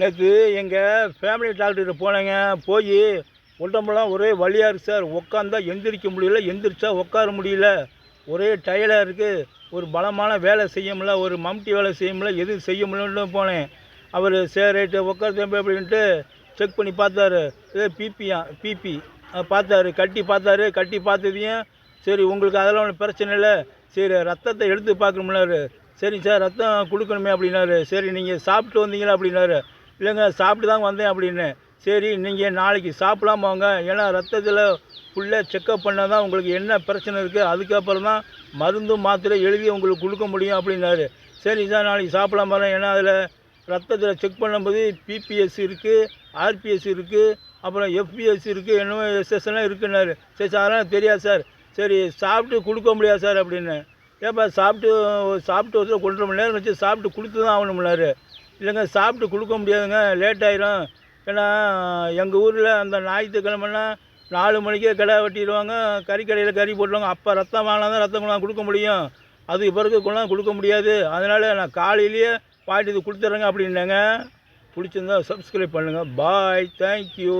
நேற்று எங்கள் ஃபேமிலி டாக்டர்கிட்ட போனேங்க. போய் உடம்பெல்லாம் ஒரே வழியாக இருக்குது சார். உட்காந்தா எந்திரிக்க முடியல. எந்திரிச்சா உட்கார முடியல. ஒரே டயர்டாக இருக்குது ஒரு பலமான வேலை செய்ய முடியல. ஒரு மம்டி வேலை செய்ய முடியல. எதுவும் செய்ய முடியலன்னு போனேன். அவர் சரி ரைட்டு உட்கார தம்பி அப்படின்ட்டு செக் பண்ணி பார்த்தாரு. இதே பிபியா பிபி பார்த்தாரு. கட்டி பார்த்தாரு. கட்டி பார்த்ததையும் சரி உங்களுக்கு அதெல்லாம் ஒன்றும் பிரச்சனை இல்லை. சரி ரத்தத்தை எடுத்து பார்க்கணும்னாரு. சரி சார் ரத்தம் கொடுக்கணுமே அப்படின்னாரு. சரி நீங்கள் சாப்பிட்டு வந்தீங்களா? அப்படின்னாரு. இல்லைங்க சாப்பிட்டு தான் வந்தேன் அப்படின்னு. சரி நீங்கள் நாளைக்கு சாப்பிடாம வாங்க. ஏன்னா ரத்தத்தில் ஃபுல்லாக செக்கப் பண்ணால் தான் உங்களுக்கு என்ன பிரச்சனை இருக்குது அதுக்கப்புறம் தான் மருந்து மாத்திரை எழுதி உங்களுக்கு கொடுக்க முடியும் அப்படின்னாரு. சரி சார் நாளைக்கு சாப்பிடாம வரேன் ஏன்னா அதில் ரத்தத்தில் செக் பண்ணும்போது பிபிஎஸ் இருக்குது ஆர்பிஎஸ் இருக்குது அப்புறம் எஃபிஎஸ் இருக்குது என்னமோ எஸ்எஸ்எல்லாம் இருக்குன்னாரு. சரி சார் அதெல்லாம் தெரியாது சார் சரி சாப்பிட்டு கொடுக்க முடியாது சார் அப்படின்னு. ஏப்பா சாப்பிட்டு சாப்பிட்டு ஒரு கொண்டு மணி நேரம் வச்சு சாப்பிட்டு கொடுத்து தான் ஆகணும்னாரு. இல்லைங்க சாப்பிட்டு கொடுக்க முடியாதுங்க லேட் ஆயிரும். ஏன்னா எங்கள் ஊரில் அந்த ஞாயிற்றுக்கிழமெல்லாம் நாலு மணிக்கே கடை வெட்டிடுவாங்க கறிக்கடையில் கறி போட்டுருவாங்க. அப்போ ரத்தம் வாங்கினா தான் ரத்தம் கொண்டாந்து கொடுக்க முடியும். அதுக்கு பிறகு கொண்டாந்து கொடுக்க முடியாது. அதனால் நான் காலையிலேயே பாட்டி இது கொடுத்துட்றேங்க அப்படின்னாங்க. பிடிச்சிருந்தா சப்ஸ்கிரைப் பண்ணுங்கள் பாய் தேங்க்யூ